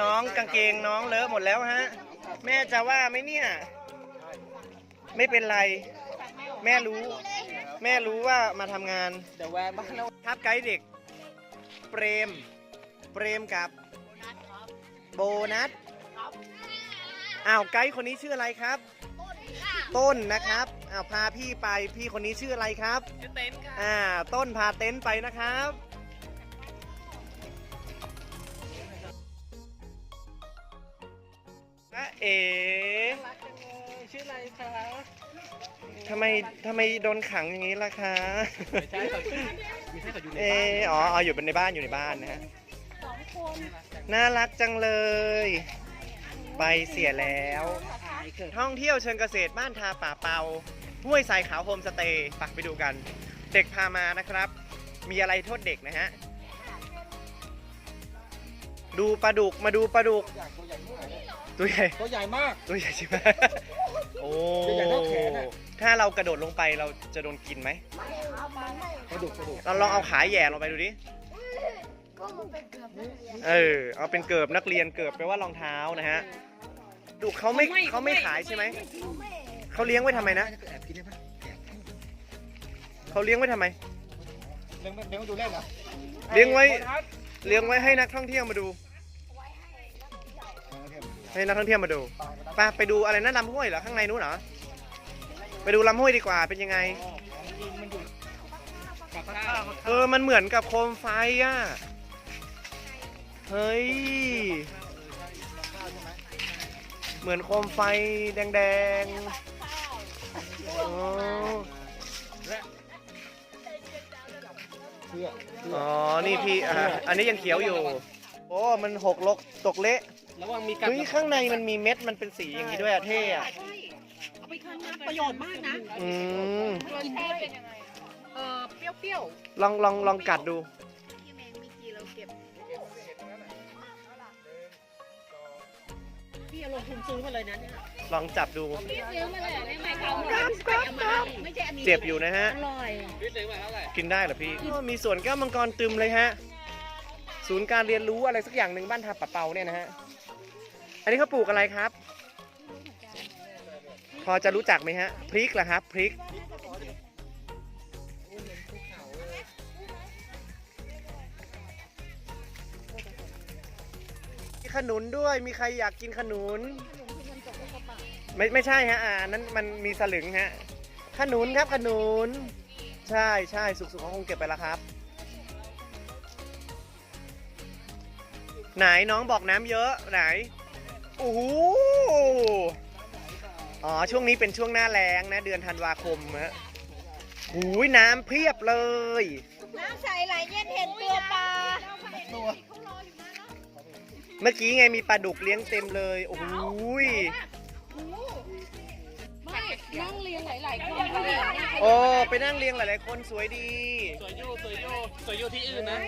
น้องกางเกงน้องเลอะหมดแล้วฮะ แม่จะว่าไหมเนี่ย ไม่เป็นไร แม่รู้ แม่รู้ว่ามาทำงานเดี๋ยวแวะบ้านแล้วครับไกด์เด็ก เปรม เปรมกับ โบนัสอ้าวไกด์คนนี้ชื่ออะไรครับ ต้นนะครับอ้าวพาพี่ไปพี่คนนี้ชื่ออะไรครับชื่อเต็นท์ค่ะ อ่า ต้นพาเต็นท์ไปนะครับ เอ๋รักจังเลยชื่ออะไรคะทำไมทำไมโดนขังอย่างนี้ล่ะคะไม่ใช่เขาไม่ใช่เขาอยู่ในเอบ้านออ๋ออ๋ออยู่ในบ้านอยู่ในบ้านนะฮะน่ารักจังเลย ไปเสียแล้วถ่ายเกิดท่องเที่ยวเชิงเกษตรบ้านทาป่าเปาห้วยทรายขาวโฮมสเตย์ปักไปดูกัน เด็กพามานะครับ มีอะไรโทษเด็กนะฮะ ดูปลาดุกมาดูปลาดุกตัวใหญ่มาก ตัวใหญ่ตัวใหญ่มาก ตัวใหญ่ใช่ไหมโอ้ตัวใหญ่เท่าแขนอะ ถ้าเรากระโดดลงไปเราจะโดนกินไหมกระดูกกระดูกเราลองเอาขาแหย่ลงไปดูดิเออ เอาเป็นเกิบนักเรียนเกิบแปลว่ารองเท้านะฮะ ดูเขาไม่เขาไม่ขายใช่ไหมเขาเลี้ยงไว้ทำไมนะ แอบกินได้ปะแอบเขาเลี้ยงไว้ทำไม เลี้ยงเลี้ยงดูเล่นเหรอเลี้ยงไว้ เลี้ยงไว้ให้นักท่องเที่ยวมาดู ให้นักท่องเที่ยวมาดูไปไปดูอะไรนะลำห้วยเหรอข้างในนู้นเหรอไปดูลำห้วยดีกว่าเป็นยังไงมันอยู่กับข้าวเออมันเหมือนกับโคมไฟอะเฮ้ยเหมือนโคมไฟแดงๆอ๋อเพื่ออ๋อ นี่พี่อะอันนี้ยังเขียวอยู่ โอ้ มันหกลกตกเละระวังมีกัดเฮ้ยข้างในมันมีเม็ดมันเป็นสีอย่างนี้ด้วยอะเท่อะเอาไปทำน้ำประโยชน์มากนะอืมกินด้วยเออเปรี้ยวลองลองลองกัดดูๆพี่เมงมีกี่เราเก็บพี่เอาลงทุนซื้อมาเลยนะเนี่ยลองจับดู พี่ซื้อมาเลยไม่ไม่เขาไม่ใช่อันนี้เจ็บอยู่นะฮะ อร่อยพี่ซื้อมาเท่าไหร่กินได้เหรอพี่อ้อมีสวนแก้วมังกรตึมเลยฮะ ศูนย์การเรียนรู้อะไรสักอย่างหนึ่งบ้านทาปะเปาเนี่ยนะฮะ อันนี้เขาปลูกอะไรครับ พอจะรู้จักไหมฮะ พริกเหรอครับพริก มีขนุนด้วยมีใครอยากกินขนุน ไม่ไม่ใช่ฮะอ่านนั้นมันมีสลึงฮะ ขนุนครับขนุน ใช่ใช่สุกๆเขาคงเก็บไปแล้วครับ ไหนน้องบอกน้ำเยอะไหนโอ้โหอ๋อช่วงนี้เป็นช่วงหน้าแล้งนะ เดือนธันวาคมฮะหูยน้ำเพียบเลย น้ำใสไหลเย็นเห็นตัวปลาเมื่อกี้ไงมีปลาดุกเลี้ยงเต็มเลยโอ้โหยไม่นั่งเรียงหลายๆคนก็เลยโอ้ไปนั่งเรียงหลายๆคนสวยดี สวยอยู่สวยอยู่สวยอยู่ที่อื่นนะ